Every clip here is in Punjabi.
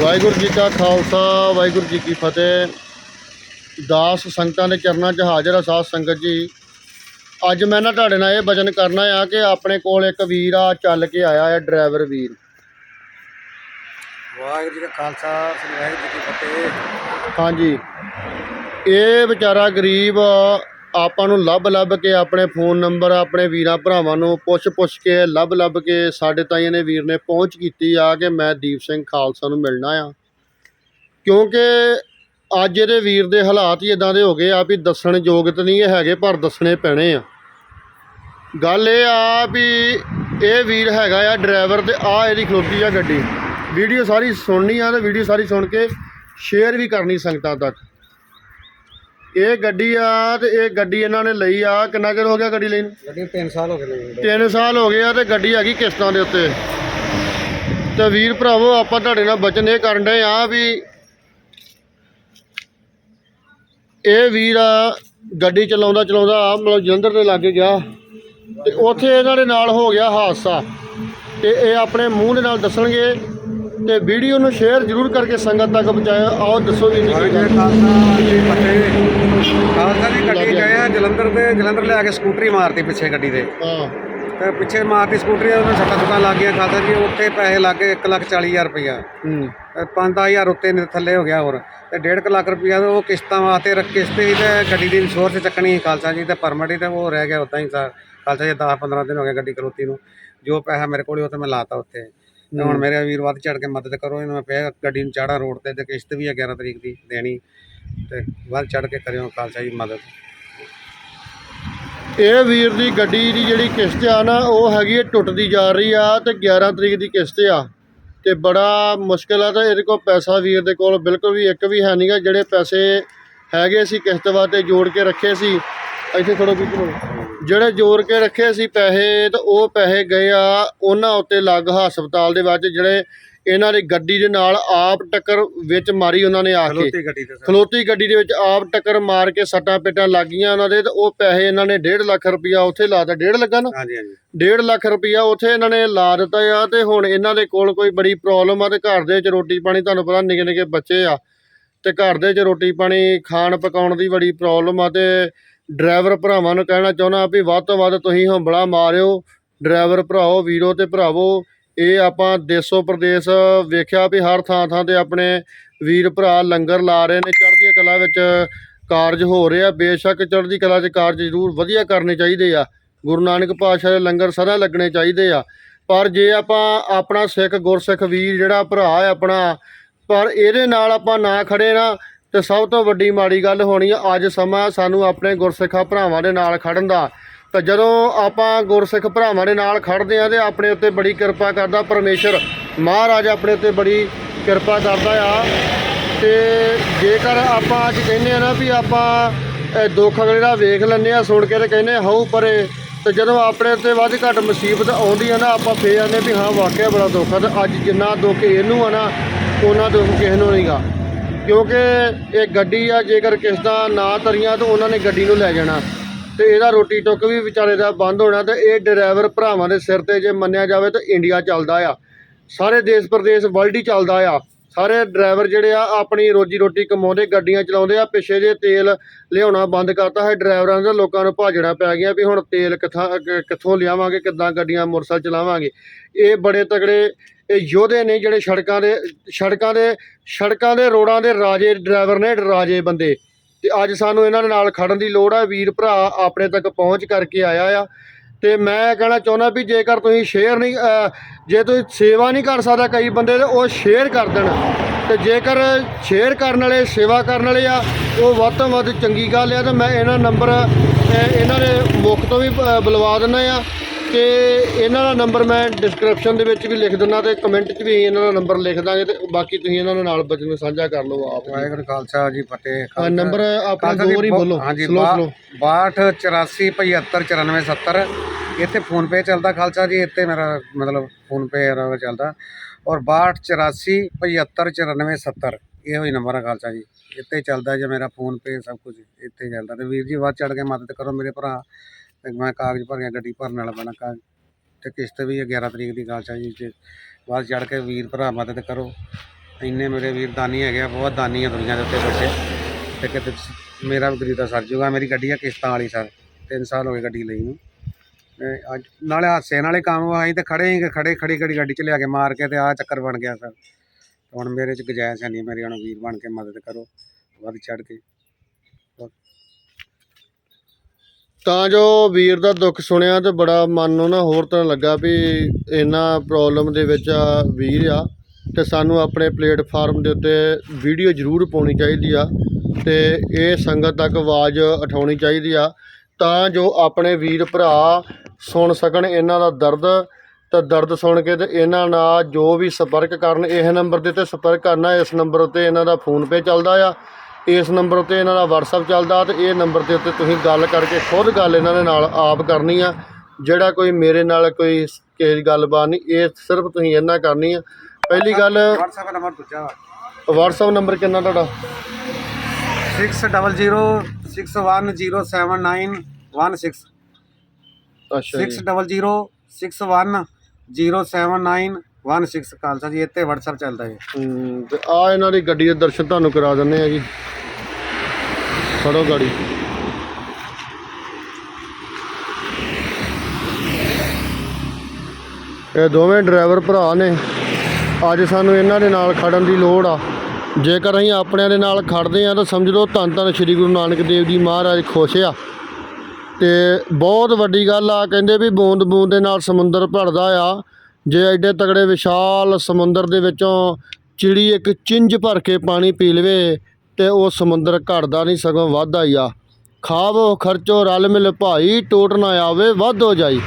ਵਾਹਿਗੁਰੂ ਜੀ ਕਾ ਖਾਲਸਾ ਵਾਹਿਗੁਰੂ ਜੀ ਕੀ ਫਤਿਹ। ਦਾਸ ਸੰਗਤਾਂ ਦੇ ਚਰਨਾਂ 'ਚ ਹਾਜ਼ਰ ਆ ਸਾਧ ਸੰਗਤ ਜੀ। ਅੱਜ ਮੈਂ ਨਾ ਤੁਹਾਡੇ ਨਾਲ ਇਹ ਵਚਨ ਕਰਨਾ ਆ ਕਿ ਆਪਣੇ ਕੋਲ ਇੱਕ ਵੀਰ ਆ ਚੱਲ ਕੇ ਆਇਆ ਹੈ ਡਰਾਈਵਰ ਵੀਰ। ਵਾਹਿਗੁਰੂ ਜੀ ਕਾ ਖਾਲਸਾ ਵਾਹਿਗੁਰੂ ਜੀ ਕੀ ਫਤਿਹ। ਹਾਂਜੀ। ਇਹ ਵਿਚਾਰਾ ਗਰੀਬ ਆਪਾਂ ਨੂੰ ਲੱਭ ਲੱਭ ਕੇ ਆਪਣੇ ਫੋਨ ਨੰਬਰ, ਆਪਣੇ ਵੀਰਾਂ ਭਰਾਵਾਂ ਨੂੰ ਪੁੱਛ ਪੁੱਛ ਕੇ, ਲੱਭ ਲੱਭ ਕੇ ਸਾਡੇ ਤਾਈਂ ਨੇ ਵੀਰ ਨੇ ਪਹੁੰਚ ਕੀਤੀ ਆ ਕਿ ਮੈਂ ਦੀਪ ਸਿੰਘ ਖਾਲਸਾ ਨੂੰ ਮਿਲਣਾ ਆ। ਕਿਉਂਕਿ ਅੱਜ ਇਹਦੇ ਵੀਰ ਦੇ ਹਾਲਾਤ ਹੀ ਇਦਾਂ ਦੇ ਹੋ ਗਏ ਆ ਵੀ ਦੱਸਣ ਯੋਗਤ ਨਹੀਂ ਹੈਗੇ, ਪਰ ਦੱਸਣੇ ਪੈਣੇ ਆ। ਗੱਲ ਇਹ ਆ ਵੀ ਇਹ ਵੀਰ ਹੈਗਾ ਆ ਡਰਾਈਵਰ ਤੇ ਆ ਇਹਦੀ ਖਲੋਤੀ ਆ ਗੱਡੀ। ਵੀਡੀਓ ਸਾਰੀ ਸੁਣਨੀ ਆ ਤੇ ਵੀਡੀਓ ਸਾਰੀ ਸੁਣ ਕੇ ਸ਼ੇਅਰ ਵੀ ਕਰਨੀ ਸੰਗਤਾਂ ਤੱਕ। ਇਹ ਗੱਡੀ ਆ ਤੇ ਇਹ ਗੱਡੀ ਇਹਨਾਂ ਨੇ ਲਈ ਆ। ਕਿੰਨਾ ਚਿਰ ਹੋ ਗਿਆ ਗੱਡੀ ਲਈ ਨੂੰ? ਗੱਡੀ 3 ਸਾਲ ਹੋ ਗਏ ਨੇ ਜੀ। 3 ਸਾਲ ਹੋ ਗਏ ਆ ਤੇ ਗੱਡੀ ਹੈਗੀ ਕਿਸ਼ਤਾਂ ਦੇ ਉੱਤੇ। ਤੇ ਵੀਰ ਭਰਾਵੋ ਆਪਾਂ ਤੁਹਾਡੇ ਨਾਲ ਬਚਨ ਇਹ ਕਰਨ ਡਏ ਆ ਵੀ ਇਹ ਵੀਰ ਆ ਗੱਡੀ ਚਲਾਉਂਦਾ ਚਲਾਉਂਦਾ ਆ ਮਤਲਬ ਜਲੰਧਰ ਦੇ ਲਾਗੇ ਗਿਆ। ਤੇ ਉੱਥੇ ਇਹਨਾਂ ਦੇ ਨਾਲ ਹੋ ਗਿਆ ਹਾਦਸਾ। ਤੇ ਇਹ ਆਪਣੇ ਮੂੰਹ ਦੇ ਨਾਲ ਦੱਸਣਗੇ ਤੇ ਵੀਡੀਓ ਨੂੰ ਸ਼ੇਅਰ ਜ਼ਰੂਰ ਕਰਕੇ ਸੰਗਤ ਤੱਕ ਪਹੁੰਚਾਇਓ। ਆਓ ਦੱਸੋ ਜੀ ਕਾ ਖਾਲਸਾ ਜੀ ਫਤਿਹ। ਖਾਲਸਾ ਜੀ ਗੱਡੀ ਗਏ ਆ ਜਲੰਧਰ ਤੇ ਜਲੰਧਰ ਲਿਆ ਕੇ ਸਕੂਟਰੀ ਮਾਰਤੀ ਪਿੱਛੇ ਗੱਡੀ ਦੇ। ਹਾਂ। ਤੇ ਪਿੱਛੇ ਮਾਰਤੀ ਸਕੂਟਰੀ ਉਹਨੂੰ ਸੱਟਾਂ ਸੁੱਟਾਂ ਲੱਗ ਗਈਆਂ। ਖਾਲਸਾ ਜੀ ਉੱਥੇ ਪੈਸੇ ਲੱਗ ਗਏ 1,40,000 ਰੁਪਇਆ ਹੂੰ। 5-10000 ਉੱਤੇ ਨੇ ਥੱਲੇ ਹੋ ਗਿਆ ਹੋਰ। ਤੇ 1.5 ਲੱਖ ਰੁਪਇਆ ਉਹ ਕਿਸ਼ਤਾਂ ਵਾਸਤੇ ਰੱਖ ਕਿਸ਼ਤ ਸੀ ਤੇ ਗੱਡੀ ਦੀ ਇੰਸ਼ੋਰੈਂਸ ਚੱਕਣੀ ਖਾਲਸਾ ਜੀ ਤੇ ਪਰਮਿਟ ਹੀ ਤੇ ਉਹ ਰਹਿ ਗਿਆ ਉਦਾਂ ਹੀ ਖਾਲਸਾ ਜੀ 10-15 ਦਿਨ ਹੋ ਗਏ ਗੱਡੀ ਖਲੋਤੀ ਨੂੰ। ਜੋ ਪੈਸਾ ਮੇਰੇ ਕੋਲ ਉਹ ਤੇ ਮੈਂ ਲਾਤਾ ਉੱਤੇ ਤੇ ਹੁਣ ਮੇਰੇ ਵੀਰ ਵੱਧ ਚੜ ਕੇ ਮਦਦ ਕਰੋ ਇਹਨੂੰ ਮੈਂ ਪਿਆ ਗੱਡੀ ਨੂੰ ਚਾੜਾ ਰੋਡ ਤੇ ਤੇ ਕਿਸ਼ਤ ਵੀ ਹੈ 11 ਤਰੀਕ ਦੀ ਦੇਣੀ ਤੇ ਵੱਧ ਚੜ ਕੇ ਕਰਿਓ ਖਾਲਸਾ ਜੀ ਮਦਦ। ਇਹ ਵੀਰ ਦੀ ਗੱਡੀ ਦੀ ਜਿਹੜੀ ਕਿਸ਼ਤ ਆ ਨਾ ਉਹ ਹੈਗੀ ਹੈ ਟੁੱਟਦੀ ਜਾ ਰਹੀ ਆ ਤੇ 11 ਤਰੀਕ ਦੀ ਕਿਸ਼ਤ ਆ। ਤੇ ਬੜਾ ਮੁਸ਼ਕਿਲ ਆ ਤੇ ਇਹਦੇ ਕੋਲ ਪੈਸਾ ਵੀਰ ਦੇ ਕੋਲ ਬਿਲਕੁਲ ਵੀ ਇੱਕ ਵੀ ਹੈ ਨਹੀਂਗਾ ਜਿਹੜੇ ਪੈਸੇ ਹੈਗੇ ਸੀ ਕਿਸ਼ਤ ਵਾਸਤੇ ਜੋੜ ਕੇ ਰੱਖੇ ਸੀ। ਇੱਥੇ ਥੋੜਾ ਵੀ ਜਿਹੜੇ ਜੋੜ ਕੇ ਰੱਖੇ ਸੀ ਪੈਸੇ ਤੇ ਉਹ ਪੈਸੇ ਗਏ ਆ ਉਹਨਾਂ ਉੱਤੇ ਲੱਗ ਹਸਪਤਾਲ ਦੇ ਵਿੱਚ ਜਿਹੜੇ ਇਹਨਾਂ ਦੀ ਗੱਡੀ ਦੇ ਨਾਲ ਆਪ ਟੱਕਰ ਵਿੱਚ ਮਾਰੀ ਉਹਨਾਂ ਨੇ ਆ ਕੇ। ਖਲੋਤੀ ਗੱਡੀ ਤੇ ਸਰ। ਖਲੋਤੀ ਗੱਡੀ ਦੇ ਵਿੱਚ ਆਪ ਟੱਕਰ ਮਾਰ ਕੇ ਸੱਟਾਂ ਪੇਟਾਂ ਲੱਗ ਗਈਆਂ ਉਹਨਾਂ ਦੇ ਤੇ ਉਹ ਪੈਸੇ ਇਹਨਾਂ ਨੇ 1.5 ਲੱਖ ਰੁਪਇਆ ਉੱਥੇ ਲਾਤਾ 1.5 ਲੱਗਾ ਨਾ? ਹਾਂਜੀ ਹਾਂਜੀ। 1.5 ਲੱਖ ਰੁਪਇਆ ਉੱਥੇ ਇਹਨਾਂ ਨੇ ਲਾ ਦਿੱਤਾ ਆ ਤੇ ਹੁਣ ਇਹਨਾਂ ਦੇ ਕੋਲ ਕੋਈ ਬੜੀ ਪ੍ਰੋਬਲਮ ਆ ਤੇ ਘਰ ਦੇ ਵਿੱਚ ਰੋਟੀ ਪਾਣੀ ਤੁਹਾਨੂੰ ਪਤਾ ਨਿੱਕੇ ਨਿੱਕੇ ਬੱਚੇ ਆ ਤੇ ਘਰ ਦੇ ਵਿੱਚ ਰੋਟੀ ਪਾਣੀ ਖਾਣ ਪਕਾਉਣ ਦੀ ਬੜੀ ਪ੍ਰੋਬਲਮ ਆ ਤੇ ਡਰਾਈਵਰ ਭਰਾਵਾਂ ਨੂੰ ਕਹਿਣਾ ਚਾਹੁੰਦਾ ਵੀ ਵੱਧ ਤੋਂ ਵੱਧ ਤੁਸੀਂ ਹੰਬਲਾ ਮਾਰਿਓ, ਡਰਾਈਵਰ ਭਰਾਓ, ਵੀਰੋ ਤੇ ਭਰਾਵੋ। ਇਹ ਆਪਾਂ ਦੇਸੋ ਪ੍ਰਦੇਸ਼ ਵੇਖਿਆ ਵੀ ਹਰ ਥਾਂ ਥਾਂ ਤੇ ਆਪਣੇ ਵੀਰ ਭਰਾ ਲੰਗਰ ਲਾ ਰਹੇ ਨੇ। ਚੜ੍ਹਦੀ ਕਲਾ ਵਿੱਚ ਕਾਰਜ ਹੋ ਰਿਹਾ। ਬੇਸ਼ੱਕ ਚੜ੍ਹਦੀ ਕਲਾ 'ਚ ਕਾਰਜ ਜ਼ਰੂਰ ਵਧੀਆ ਕਰਨੇ ਚਾਹੀਦੇ ਆ। ਗੁਰੂ ਨਾਨਕ ਪਾਤਸ਼ਾਹ ਦੇ ਲੰਗਰ ਸਦਾ ਲੱਗਣੇ ਚਾਹੀਦੇ ਆ। ਪਰ ਜੇ ਆਪਾਂ ਆਪਣਾ ਸਿੱਖ ਗੁਰਸਿੱਖ ਵੀਰ ਜਿਹੜਾ ਭਰਾ ਹੈ ਆਪਣਾ, ਪਰ ਇਹਦੇ ਨਾਲ ਆਪਾਂ ਨਾ ਖੜੇ ਨਾ ਤੇ ਸਭ ਤੋਂ ਵੱਡੀ ਮਾੜੀ ਗੱਲ ਹੋਣੀ ਆ, ਅੱਜ ਸਮਾਂ ਸਾਨੂੰ ਆਪਣੇ ਗੁਰਸਿੱਖਾਂ ਭਰਾਵਾਂ ਦੇ ਨਾਲ ਖੜਨ ਦਾ। ਤਾਂ ਜਦੋਂ ਆਪਾਂ ਗੁਰਸਿੱਖ ਭਰਾਵਾਂ ਦੇ ਨਾਲ ਖੜਦੇ ਆ ਤੇ ਆਪਣੇ ਉੱਤੇ ਬੜੀ ਕਿਰਪਾ ਕਰਦਾ, ਪਰਮੇਸ਼ਰ ਮਹਾਰਾਜ ਆਪਣੇ ਉੱਤੇ ਬੜੀ ਕਿਰਪਾ ਕਰਦਾ ਆ। ਤੇ ਜੇਕਰ ਆਪਾਂ ਅੱਜ ਕਹਿੰਦੇ ਆ ਨਾ ਵੀ ਆਪਾਂ ਦੁੱਖ ਅਗਲੇ ਦਾ ਵੇਖ ਲੈਂਦੇ ਆ, ਸੁਣ ਕੇ ਤੇ ਕਹਿੰਦੇ ਹਉ ਪਰੇ। ਤੇ ਜਦੋਂ ਆਪਣੇ ਉੱਤੇ ਵੱਧ ਘੱਟ ਮੁਸੀਬਤ ਆਉਂਦੀ ਆ ਨਾ, ਆਪਾਂ ਫੇਰ ਆਨੇ ਵੀ ਹਾਂ, ਵਾਕਿਆ ਬੜਾ ਦੁੱਖ ਆ। ਤੇ ਅੱਜ ਜਿੰਨਾ ਦੁੱਖ ਇਹਨੂੰ ਆ ਨਾ, ਉਹਨਾਂ ਦੁੱਖ ਕਿਸੇ ਨੂੰ ਨਹੀਂਗਾ ਕਿਉਂਕਿ ਇਹ ਗੱਡੀ ਆ, ਜੇਕਰ ਕਿਸ ਦਾ ਨਾ ਤਰੀਆਂ ਤਾਂ ਉਹਨਾਂ ਨੇ ਗੱਡੀ ਨੂੰ ਲੈ ਜਾਣਾ। ਤੇ ਇਹਦਾ ਰੋਟੀ ਟੁੱਕ ਵੀ ਵਿਚਾਰੇ ਦਾ ਬੰਦ ਹੋਣਾ ਤੇ ਇਹ ਡਰਾਈਵਰ ਭਰਾਵਾਂ ਦੇ ਸਿਰ ਤੇ ਜੇ ਮੰਨਿਆ ਜਾਵੇ ਤਾਂ ਇੰਡੀਆ ਚੱਲਦਾ ਆ। ਸਾਰੇ ਦੇਸ਼ ਪ੍ਰਦੇਸ਼ ਵਰਲਡ ਹੀ ਚੱਲਦਾ ਆ। ਸਾਰੇ ਡਰਾਈਵਰ ਜਿਹੜੇ ਆ, ਆਪਣੀ ਰੋਜੀ ਰੋਟੀ ਕਮਾਉਂਦੇ, ਗੱਡੀਆਂ ਚਲਾਉਂਦੇ ਆ, ਪਿੱਛੇ ਜੇ ਤੇਲ ਲਿਆਉਣਾ ਬੰਦ ਕਰਤਾ ਹੈ, ਡਰਾਈਵਰਾਂ ਦਾ ਲੋਕਾਂ ਨੂੰ ਭਾਜਣਾ ਪੈ ਗਿਆ ਵੀ ਹੁਣ ਤੇਲ ਕਿੱਥਾਂ, ਕਿੱਥੋਂ ਲਿਆਵਾਂਗੇ, ਕਿੱਦਾਂ ਗੱਡੀਆਂ ਮੋਟਰਸਾਈਕਲ ਚਲਾਵਾਂਗੇ। ਇਹ ਬੜੇ ਤਗੜੇ ਇਹ ਯੋਧੇ ਨੇ ਜਿਹੜੇ ਸੜਕਾਂ ਦੇ ਸੜਕਾਂ ਦੇ ਸੜਕਾਂ ਦੇ ਰੋਡਾਂ ਦੇ ਰਾਜੇ ਡਰਾਈਵਰ ਨੇ ਰਾਜੇ ਬੰਦੇ। ਤੇ ਅੱਜ ਸਾਨੂੰ ਇਹਨਾਂ ਦੇ ਨਾਲ ਖੜਨ ਦੀ ਲੋੜ ਆ। ਵੀਰ ਭਰਾ ਆਪਣੇ ਤੱਕ ਪਹੁੰਚ ਕਰਕੇ ਆਇਆ ਆ। ਤੇ ਮੈਂ ਕਹਿਣਾ ਚਾਹੁੰਦਾ ਵੀ ਜੇਕਰ ਤੁਸੀਂ ਸ਼ੇਅਰ ਨਹੀਂ ਜੇ ਤੁਸੀਂ ਸੇਵਾ ਨਹੀਂ ਕਰ ਸਕਦਾ ਕਈ ਬੰਦੇ ਤੇ ਉਹ ਸ਼ੇਅਰ ਕਰ ਦੇਣ। ਤੇ ਜੇਕਰ ਸ਼ੇਅਰ ਕਰਨ ਵਾਲੇ ਸੇਵਾ ਕਰਨ ਵਾਲੇ ਆ ਉਹ ਵੱਧ ਤੋਂ ਵੱਧ ਚੰਗੀ ਗੱਲ ਆ। ਤੇ ਮੈਂ ਇਹਨਾਂ ਨੰਬਰ ਇਹਨਾਂ ਦੇ ਮੁੱਖ ਤੋਂ ਵੀ ਅਹ, ਬੁਲਵਾ ਦਿੰਦਾ ਆ। ਤੇ ਇਹਨਾਂ ਦਾ ਨੰਬਰ ਮੈਂ ਡਿਸਕ੍ਰਿਪਸ਼ਨ ਦੇ ਵਿੱਚ ਵੀ ਲਿਖ ਦਿੰਦਾ ਤੇ ਕਮੈਂਟ 'ਚ ਵੀ ਇਹਨਾਂ ਦਾ ਨੰਬਰ ਲਿਖ ਦਾਂਗੇ ਤੇ ਬਾਕੀ ਤੁਸੀਂ ਇਹਨਾਂ ਦੇ ਨਾਲ ਬਚਨ ਸਾਂਝਾ ਕਰ ਲਓ ਆਪ ਵਾਹਿਗੁਰੂ ਖਾਲਸਾ ਜੀ ਫਤਿਹ ਨੰਬਰ ਆਪਣਾ ਦੋ ਵਾਰੀ ਬੋਲੋ ਹਾਂਜੀ ਸਲੋ ਸਲੋ 62 84 75 94 70 ਇੱਥੇ ਫੋਨ ਪੇ ਚੱਲਦਾ ਖਾਲਸਾ ਜੀ ਇੱਥੇ ਮੇਰਾ ਮਤਲਬ ਫੋਨ ਪੇ ਚੱਲਦਾ। ਔਰ 62 84 75 94 70 ਇਹੋ ਹੀ ਨੰਬਰ ਹੈ ਖਾਲਸਾ ਜੀ। ਇੱਥੇ ਚੱਲਦਾ ਜੇ ਮੇਰਾ ਫੋਨ ਪੇ ਸਭ ਕੁਝ ਇੱਥੇ ਚੱਲਦਾ। ਤੇ ਵੀਰ ਜੀ ਵੱਧ ਚੜ ਕੇ ਮਦਦ ਕਰੋ ਮੇਰੇ ਭਰਾ। ਤੇ ਮੈਂ ਕਾਗਜ਼ ਭਰ ਗਿਆ ਗੱਡੀ ਭਰਨ ਵਾਲਾ ਬਣਾ ਕਾਗਜ਼। ਤੇ ਕਿਸ਼ਤ ਵੀ ਹੈ 11 ਤਰੀਕ ਦੀ ਗੱਲ ਜੀ, ਤੇ ਵੱਧ ਚੜ ਕੇ ਵੀਰ ਭਰਾ ਮਦਦ ਕਰੋ। ਇੰਨੇ ਮੇਰੇ ਵੀਰ ਦਾਨੀ ਹੈਗੇ ਆ, ਬਹੁਤ ਦਾਨੀ ਆ ਦੁਨੀਆ ਦੇ ਉੱਤੇ ਬੈਠੇ। ਤੇ ਕਿਤੇ ਮੇਰਾ ਵੀ ਗਰੀਬ ਸਰ ਜੂਗਾ, ਮੇਰੀ ਗੱਡੀ ਆ ਕਿਸ਼ਤਾਂ ਵਾਲੀ ਸਰ 3 ਸਾਲ ਹੋ ਗਏ ਗੱਡੀ ਲਈ ਨੂੰ। ਅੱਜ ਨਾਲੇ ਹਾਸੇ ਨਾਲੇ ਕੰਮ ਆਈ ਤੇ ਖੜੇ ਹੀ, ਖੜੇ ਖੜੀ ਖੜੀ ਗੱਡੀ ਚ ਲਿਆ ਕੇ ਮਾਰ ਕੇ ਤੇ ਆ ਚੱਕਰ ਬਣ ਗਿਆ ਸਰ। ਹੁਣ ਮੇਰੇ ਚ ਗੁਜਾਇਸ਼ ਹੈ ਨਹੀਂ, ਮੇਰੀ ਹੁਣ ਵੀਰ ਬਣ ਕੇ ਮਦਦ ਕਰੋ, ਵੱਧ ਚੜ ਕੇ। ਤਾਂ ਜੋ ਵੀਰ ਦਾ ਦੁੱਖ ਸੁਣਿਆ ਤੇ ਬੜਾ ਮਨ ਨੂੰ ਨਾ ਹੋਰ ਤਰ੍ਹਾਂ ਲੱਗਾ ਵੀ ਇਹਨਾਂ ਪ੍ਰੋਬਲਮ ਦੇ ਵਿੱਚ ਆ ਵੀਰ ਆ ਤੇ ਸਾਨੂੰ ਆਪਣੇ ਪਲੇਟਫਾਰਮ ਦੇ ਉੱਤੇ ਵੀਡੀਓ ਜ਼ਰੂਰ ਪਾਉਣੀ ਚਾਹੀਦੀ ਆ ਤੇ ਇਹ ਸੰਗਤ ਤੱਕ ਆਵਾਜ਼ ਉਠਾਉਣੀ ਚਾਹੀਦੀ ਆ ਤਾਂ ਜੋ ਆਪਣੇ ਵੀਰ ਭਰਾ ਸੁਣ ਸਕਣ ਇਹਨਾਂ ਦਾ ਦਰਦ ਤਾਂ ਦਰਦ ਸੁਣ ਕੇ ਤੇ ਇਹਨਾਂ ਨਾਲ ਜੋ ਵੀ ਸੰਪਰਕ ਕਰਨ, ਇਹ ਨੰਬਰ ਦੇ ਉੱਤੇ ਸੰਪਰਕ ਕਰਨਾ, ਇਸ ਨੰਬਰ ਉੱਤੇ ਇਹਨਾਂ ਦਾ ਫੋਨ ਪੇ ਚੱਲਦਾ ਆ। ਇਸ ਨੰਬਰ ਉੱਤੇ ਇਹਨਾਂ ਦਾ WhatsApp ਚੱਲਦਾ ਤੇ ਇਹ ਨੰਬਰ ਦੇ ਉੱਤੇ ਤੁਸੀਂ ਗੱਲ ਕਰਕੇ ਖੁਦ ਗੱਲ ਇਹਨਾਂ ਦੇ ਨਾਲ ਆਪ ਕਰਨੀ ਆ। ਜਿਹੜਾ ਕੋਈ ਮੇਰੇ ਨਾਲ ਕੋਈ ਕਿਸੇ ਗੱਲਬਾਤ ਨਹੀਂ ਇਹ ਸਿਰਫ ਤੁਸੀਂ ਇਹਨਾਂ ਕਰਨੀ ਆ। ਪਹਿਲੀ ਗੱਲ WhatsApp ਨੰਬਰ ਦੂਜਾ। WhatsApp ਨੰਬਰ ਕਿੰਨਾ ਤੁਹਾਡਾ? 6006107916 ਅੱਛਾ ਜੀ। 6006107916 ਖਾਲਸਾ ਜੀ ਇੱਥੇ WhatsApp ਚੱਲਦਾ ਹੈ ਤੇ ਆ ਇਹਨਾਂ ਦੀ ਗੱਡੀ ਦੇ ਦਰਸ਼ਨ ਤੁਹਾਨੂੰ ਕਰਾ ਦਿੰਦੇ ਆ ਜੀ। ਫੜੋ ਗਾੜੀ। ਇਹ ਦੋਵੇਂ ਡਰਾਈਵਰ ਭਰਾ ਨੇ। ਅੱਜ ਸਾਨੂੰ ਇਹਨਾਂ ਦੇ ਨਾਲ ਖੜਨ ਦੀ ਲੋੜ ਆ। ਜੇਕਰ ਅਸੀਂ ਆਪਣਿਆਂ ਦੇ ਨਾਲ ਖੜਦੇ ਆ ਤਾਂ ਸਮਝ ਲਓ ਧੰਨ ਧੰਨ ਸ੍ਰੀ ਗੁਰੂ ਨਾਨਕ ਦੇਵ ਜੀ ਮਹਾਰਾਜ ਖੁਸ਼ ਆ। ਤੇ ਬਹੁਤ ਵੱਡੀ ਗੱਲ ਆ, ਕਹਿੰਦੇ ਵੀ ਬੂੰਦ ਬੂੰਦ ਦੇ ਨਾਲ ਸਮੁੰਦਰ ਭਰਦਾ ਆ। ਜੇ ਐਡੇ ਤਗੜੇ ਵਿਸ਼ਾਲ ਸਮੁੰਦਰ ਦੇ ਵਿੱਚੋਂ ਚਿੜੀ ਇੱਕ ਚਿੰਝ ਭਰ ਕੇ ਪਾਣੀ ਪੀ ਲਵੇ ਤੇ ਉਹ ਸਮੁੰਦਰ ਘਟਦਾ ਨਹੀਂ, ਸਗੋਂ ਵੱਧਦਾ ਹੀ ਆ। ਖਾਵੋ, ਖਰਚੋ, ਰਲ ਮਿਲ ਭਾਈ, ਟੋਟ ਨਾ ਆਵੇ, ਵੱਧ ਹੋ ਜਾਈ।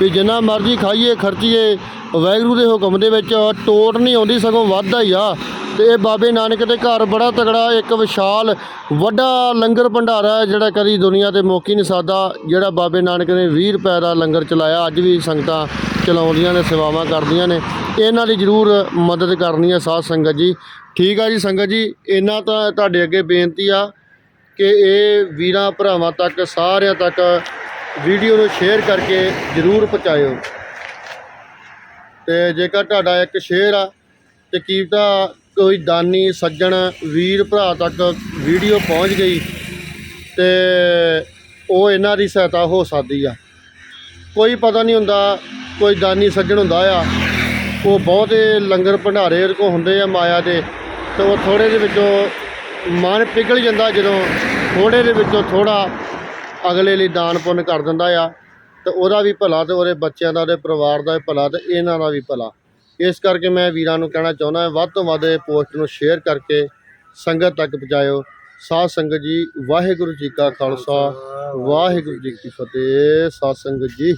ਵੀ ਜਿੰਨਾ ਮਰਜ਼ੀ ਖਾਈਏ, ਖਰਚੀਏ, ਵਾਹਿਗੁਰੂ ਦੇ ਹੁਕਮ ਦੇ ਵਿੱਚ ਟੋਟ ਨਹੀਂ ਆਉਂਦੀ, ਸਗੋਂ ਵੱਧਦਾ ਹੀ ਆ। ਤੇ ਇਹ ਬਾਬੇ ਨਾਨਕ ਦੇ ਘਰ ਬੜਾ ਤਗੜਾ ਇੱਕ ਵਿਸ਼ਾਲ ਵੱਡਾ ਲੰਗਰ ਭੰਡਾਰਾ ਹੈ, ਜਿਹੜਾ ਕਦੀ ਦੁਨੀਆ ਤੇ ਮੌਕੀ ਨਹੀਂ ਸਾਦਾ ਜਿਹੜਾ ਬਾਬੇ ਨਾਨਕ ਨੇ 20 ਰੁਪਏ ਦਾ ਲੰਗਰ ਚਲਾਇਆ। ਅੱਜ ਵੀ ਸੰਗਤਾਂ ਚਲਾਉਂਦੀਆਂ ਨੇ, ਸੇਵਾਵਾਂ ਕਰਦੀਆਂ ਨੇ। ਇਹਨਾਂ ਦੀ ਜ਼ਰੂਰ ਮਦਦ ਕਰਨੀ ਹੈ ਸਾਧ ਸੰਗਤ ਜੀ। ਠੀਕ ਆ ਜੀ ਸੰਗਤ ਜੀ, ਇਹਨਾਂ ਤਾਂ ਤੁਹਾਡੇ ਅੱਗੇ ਬੇਨਤੀ ਆ ਕਿ ਇਹ ਵੀਰਾਂ ਭਰਾਵਾਂ ਤੱਕ, ਸਾਰਿਆਂ ਤੱਕ ਵੀਡੀਓ ਨੂੰ ਸ਼ੇਅਰ ਕਰਕੇ ਜ਼ਰੂਰ ਪਹੁੰਚਾਇਓ। ਤੇ ਜੇਕਰ ਤੁਹਾਡਾ ਇੱਕ ਸ਼ੇਅਰ ਆ, ਤੇ ਕੀਮਤਾ ਕੋਈ ਦਾਨੀ, ਸੱਜਣ, ਵੀਰ ਭਰਾ ਤੱਕ ਵੀਡੀਓ ਪਹੁੰਚ ਗਈ ਤੇ ਉਹ ਇਹਨਾਂ ਦੀ ਸਹਾਇਤਾ ਹੋ ਸਕਦੀ ਆ। ਕੋਈ ਪਤਾ ਨਹੀਂ ਹੁੰਦਾ, ਕੋਈ ਦਾਨੀ, ਸੱਜਣ ਹੁੰਦਾ ਆ। ਉਹ ਬਹੁਤੇ ਲੰਗਰ ਭੰਡਾਰੇ ਉਹਦੇ ਕੋਲ ਹੁੰਦੇ ਆ ਮਾਇਆ ਦੇ, ਤੇ ਉਹ ਥੋੜੇ ਦੇ ਵਿੱਚੋਂ ਮਨ ਪਿਘਲ ਜਾਂਦਾ ਜਦੋਂ ਥੋੜੇ ਦੇ ਵਿੱਚੋਂ ਥੋੜਾ ਅਗਲੇ ਲਈ ਦਾਨ ਪੁੰਨ ਕਰ ਦਿੰਦਾ ਆ। ਤੇ ਉਹਦਾ ਵੀ ਭਲਾ ਤੇ ਉਹਦੇ ਬੱਚਿਆਂ ਦਾ, ਉਹਦੇ ਪਰਿਵਾਰ ਦਾ ਵੀ ਭਲਾ ਤੇ ਇਹਨਾਂ ਦਾ ਵੀ ਭਲਾ। ਇਸ ਕਰਕੇ ਮੈਂ ਵੀਰਾਂ ਨੂੰ ਕਹਿਣਾ ਚਾਹੁੰਦਾ ਵੱਧ ਤੋਂ ਵੱਧ ਇਹ ਪੋਸਟ ਨੂੰ ਸ਼ੇਅਰ ਕਰਕੇ ਸੰਗਤ ਤੱਕ ਪਹੁੰਚਾਇਓ। ਸਾਧ ਸੰਗਤ ਜੀ, ਵਾਹਿਗੁਰੂ ਜੀ ਕਾ ਖਾਲਸਾ, ਵਾਹਿਗੁਰੂ ਜੀ ਕੀ ਫਤਿਹ, ਸਾਧ ਸੰਗਤ ਜੀ।